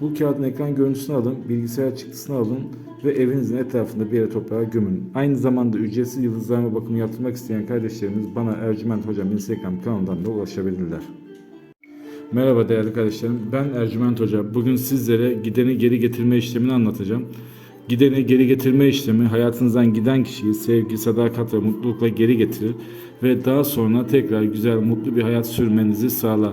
Bu kağıdın ekran görüntüsünü alın, bilgisayar çıktısını alın ve evinizin etrafında bir yere toprağa gömün. Aynı zamanda ücretsiz yıldızlarma bakımı yaptırmak isteyen kardeşlerimiz bana Ercüment Hocam Instagram kanalından da ulaşabilirler. Merhaba değerli kardeşlerim. Ben Ercüment Hoca. Bugün sizlere gideni geri getirme işlemini anlatacağım. Gideni geri getirme işlemi hayatınızdan giden kişiyi sevgi, sadakat ve mutlulukla geri getirir ve daha sonra tekrar güzel, mutlu bir hayat sürmenizi sağlar.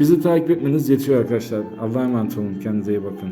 Bizi takip etmeniz yetiyor arkadaşlar. Allah'a emanet olun. Kendinize iyi bakın.